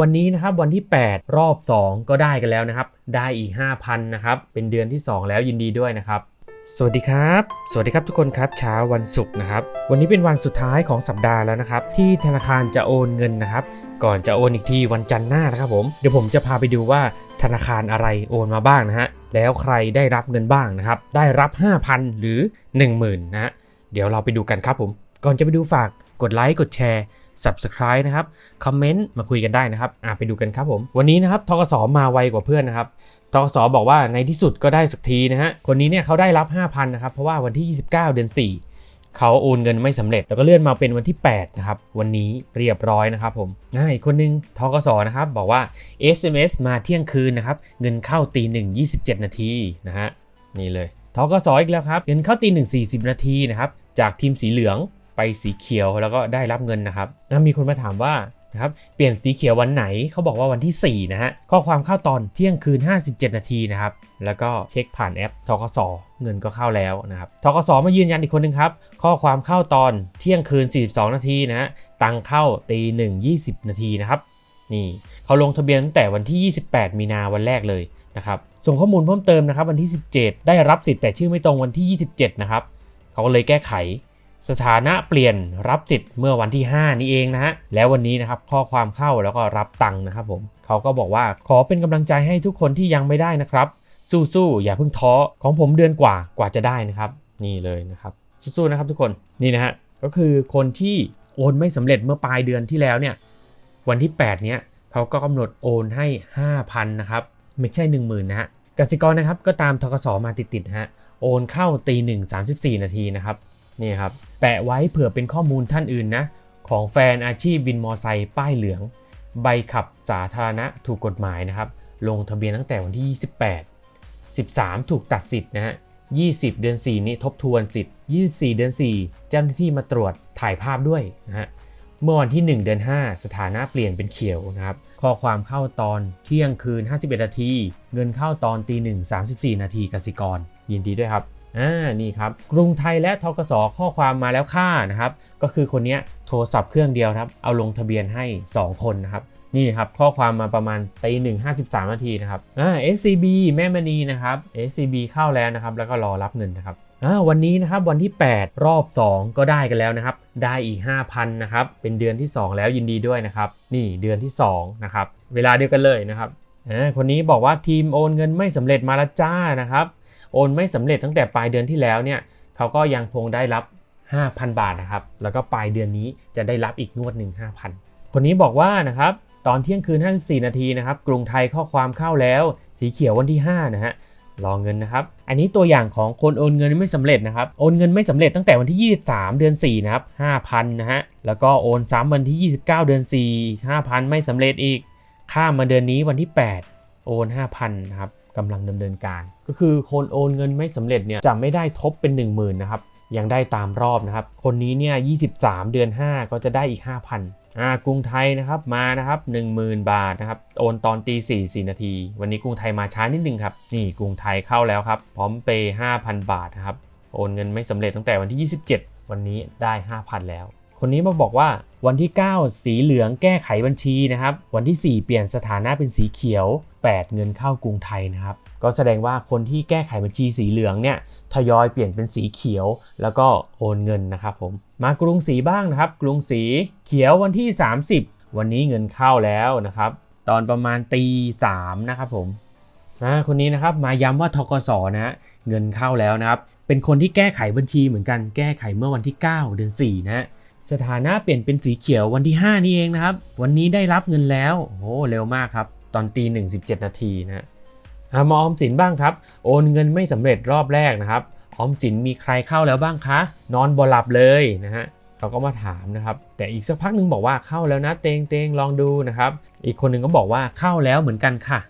วันนี้นะครับวันที่ 8 รอบ 2 ก็ได้กันแล้วนะครับ ได้อีก 5,000นะครับเป็นเดือนที่ 2 แล้วยินดีด้วยนะครับสวัสดีครับ สวัสดีครับทุกคนครับเช้าวันศุกร์นะครับ วันนี้เป็นวันสุดท้ายของสัปดาห์แล้วนะครับ ที่ธนาคารจะโอนเงินนะครับ ก่อนจะโอนอีกทีวันจันทร์หน้านะครับผมเดี๋ยวผมจะพาไปดูว่าธนาคารอะไรโอนมาบ้างนะฮะแล้วใครได้รับเงินบ้างนะครับ ได้รับ 5,000 หรือ 10,000นะฮะเดี๋ยวเราไปดูกันครับผม ก่อนจะไปดูฝากกดไลค์กดแชร์ Subscribe นะครับคอมเมนต์มาคุยกันได้นะครับอะไปดูกันครับผมวันนี้นะครับทกสมาไวกว่าเพื่อนนะครับทกสบอกว่าในที่สุดก็ได้สักทีนะฮะคนนี้เนี่ยเขาได้รับ 5,000นะครับเพราะว่าวันที่ 29 เดือน 4เขาโอนเงินไม่สำเร็จแล้วก็เลื่อนมาเป็นวันที่ 8 นะครับ วันนี้เรียบร้อยนะครับผมอ่าอีกคนนึงทกสนะครับ บอกว่า SMS มาเที่ยงคืนนะครับ เงินเข้าตีหนึ่ง27นาทีนะฮะนี่เลยทกสอีกแล้วครับ เงินเข้าตีหนึ่ง40นาทีนะครับ จากทีมสีเหลือง ไปสีเขียวแล้วก็ได้รับเงินนะครับนะมีคนมาถามว่านะครับเปลี่ยนสีเขียววันไหนเขาบอกว่าวันที่ 4 นะฮะ ข้อความเข้าตอนเที่ยงคืน 57 นาทีนะครับ แล้วก็เช็คผ่านแอปทกสเงินก็เข้าแล้วนะครับทกสมายืนยันอีกคนหนึ่งครับ ข้อความเข้าตอนเที่ยงคืน 42 นาทีนะฮะ ตังเข้าตีหนึ่ง20นาทีนะครับ นี่เขาลงทะเบียนตั้งแต่วันที่ 28 มีนาวันแรกเลยนะครับ ส่งข้อมูลเพิ่มเติมนะครับวันที่ 17 ได้รับสิทธิ์แต่ชื่อไม่ตรงวันที่ 27 นะครับเขาก็เลยแก้ไข สถานะเปลี่ยนรับสิทธิ์เมื่อวันที่ 5 นี้เองนะฮะแล้ววันนี้นะครับข้อความเข้าแล้วก็รับตังค์นะครับผมเขาก็บอกว่าขอเป็นกำลังใจให้ทุกคนที่ยังไม่ได้นะครับ สู้ๆอย่าเพิ่งท้อของผมเดือนกว่ากว่าจะได้นะครับ นี่เลยนะครับสู้ๆนะครับทุกคนนี่นะฮะก็คือคนที่โอนไม่สำเร็จเมื่อปลายเดือนที่แล้วเนี่ยวันที่ 8 เนี้ยเขาก็กำหนดโอนให้ 5,000นะครับไม่ใช่ 10,000นะฮะกสิกรนะครับก็ตามทกสมาติดๆฮะโอนเข้าตีหนึ่ง34นาทีนะครับ นี่ครับแปะไว้เผื่อเป็นข้อมูลท่านอื่นนะ ของแฟนอาชีพวินมอไซค์ป้ายเหลือง ใบขับสาธารณะถูกกฎหมายนะครับ ลงทะเบียนตั้งแต่วันที่ 28 13 ถูกตัดสิทธิ์นะฮะ 20 เดือน 4 นี้ทบทวนสิทธิ์ 24 เดือน 4 เจ้าหน้าที่มาตรวจถ่ายภาพด้วยนะฮะเมื่อวันที่ 1 เดือน 5 สถานะเปลี่ยนเป็นเขียวนะครับ ข้อความเข้าตอนเที่ยงคืน 51 นาที เงินเข้าตอนตีหนึ่ง34 นาทีกสิกร ยินดีด้วยครับ อ่านี่ครับกรุงไทยและทกสข้อความมาแล้วค่านะครับ ก็คือคนนี้โทรศัพท์เครื่องเดียวครับ เอาลงทะเบียนให้ 2 คนนะครับนี่ครับข้อความมาประมาณตีหนึ่งห้าสิบสามนาทีนะครับอ่า SCB แม่มณีนะครับ SCB เข้าแล้วนะครับ แล้วก็รอรับเงินนะครับอ่าวันนี้นะครับวันที่ 8 รอบ 2 ก็ได้กันแล้วนะครับ ได้อีก 5,000นะครับเป็นเดือนที่ 2 แล้วยินดีด้วยนะครับ นี่เดือนที่2นะครับเวลาเดียวกันเลยนะครับอ่าคนนี้บอกว่าทีมโอนเงินไม่สำเร็จมาแล้วจ้านะครับ โอนไม่สำเร็จตั้งแต่ปลายเดือนที่แล้วเนี่ยเขาก็ยังคงได้รับ 5,000 บาทนะครับ แล้วก็ปลายเดือนนี้จะได้รับอีกงวดหนึ่ง5,000 คนนี้บอกว่านะครับตอนเที่ยงคืน 54 นาทีนะครับกรุงไทยข้อความเข้าแล้ว สีเขียววันที่ 5 นะฮะรอเงินนะครับ อันนี้ตัวอย่างของคนโอนเงินไม่สำเร็จนะครับ โอนเงินไม่สำเร็จตั้งแต่วันที่ 23 เดือน 4 นะครับ 5,000 นะฮะ แล้วก็โอนซ้ำวันที่ 29 เดือน 4 5,000 ไม่สำเร็จอีก ข้ามมาเดือนนี้วันที่ 8 โอน 5,000 นะครับ กำลังดำเนินการ ก็คือคนโอนเงินไม่สำเร็จเนี่ยจะไม่ได้ทบเป็น 10,000นะครับยังได้ตามรอบนะครับ คนนี้เนี่ย23 เดือน 5 ก็จะได้อีก 5,000อ่ากรุงไทยนะครับมานะครับ10,000 บาทนะครับโอนตอนตี4 4นาที วันนี้กรุงไทยมาช้านิดนึงครับนี่กรุงไทยเข้าแล้วครับ พร้อมเปย์5,000 บาทนะครับโอนเงินไม่สำเร็จตั้งแต่วันที่ 27 วันนี้ได้ 5,000 แล้ว คนนี้มาบอกว่าวันที่ 9 สีเหลืองแก้ไขบัญชีนะครับ วันที่ 4 เปลี่ยนสถานะเป็นสีเขียว 8 เงินเข้ากรุงไทยนะครับ ก็แสดงว่าคนที่แก้ไขบัญชีสีเหลืองเนี่ยทยอยเปลี่ยนเป็นสีเขียว แล้วก็โอนเงินนะครับผม มากรุงศรีบ้างนะครับ กรุงศรีเขียววันที่ 30 วันนี้เงินเข้าแล้วนะครับ ตอนประมาณตีสามนะครับผมอ่าคนนี้นะครับมาย้ำว่าทกสนะฮะเงินเข้าแล้วนะครับ เป็นคนที่แก้ไขบัญชีเหมือนกันแก้ไขเมื่อวันที่ 9 เดือน4นะฮะ สถานะเปลี่ยนเป็นสีเขียววันที่ 5 นี่เองนะครับ วันนี้ได้รับเงินแล้วโอ้เร็วมากครับ ตอนตีหนึ่งสิบเจ็ดนาทีนะฮะอะมาออมสินบ้างครับ โอนเงินไม่สำเร็จรอบแรกนะครับ ออมสินมีใครเข้าแล้วบ้างคะ นอนบ่หลับเลยนะฮะเขาก็มาถามนะครับ แต่อีกสักพักหนึ่งบอกว่าเข้าแล้วนะเตงเตงลองดูนะครับ อีกคนหนึ่งก็บอกว่าเข้าแล้วเหมือนกันค่ะ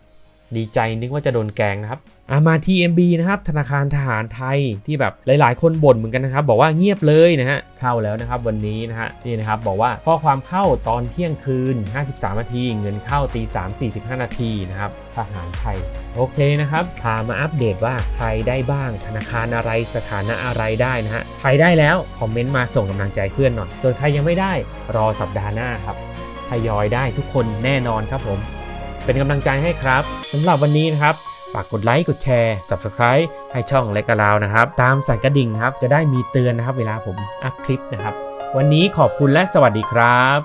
ดีใจนึกว่าจะโดนแกงนะครับอามา TMB นะครับธนาคารทหารไทยที่แบบหลาย ๆ คนบ่นเหมือนกันนะครับ บอกว่าเงียบเลยนะฮะเข้าแล้วนะครับวันนี้นะฮะนี่นะครับบอกว่าข้อความเข้าตอนเที่ยงคืน 53 นาที เงินเข้าตี3 45 นาทีนะครับทหารไทย โอเคนะครับพามาอัปเดตว่าใครได้บ้าง ธนาคารอะไรสถานะอะไรได้นะฮะใครได้แล้วคอมเมนต์มาส่งกำลังใจเพื่อนหน่อยส่วนใครยังไม่ได้รอสัปดาห์หน้าครับทยอยได้ทุกคนแน่นอนครับผม เป็นกำลังใจให้ครับสำหรับวันนี้นะครับฝากกดไลค์กดแชร์ Subscribe ให้ช่องและกระลาวนะครับ ตามสั่นกระดิ่งครับจะได้มีเตือนนะครับ เวลาผมอัพคลิปนะครับ วันนี้ขอบคุณและสวัสดีครับ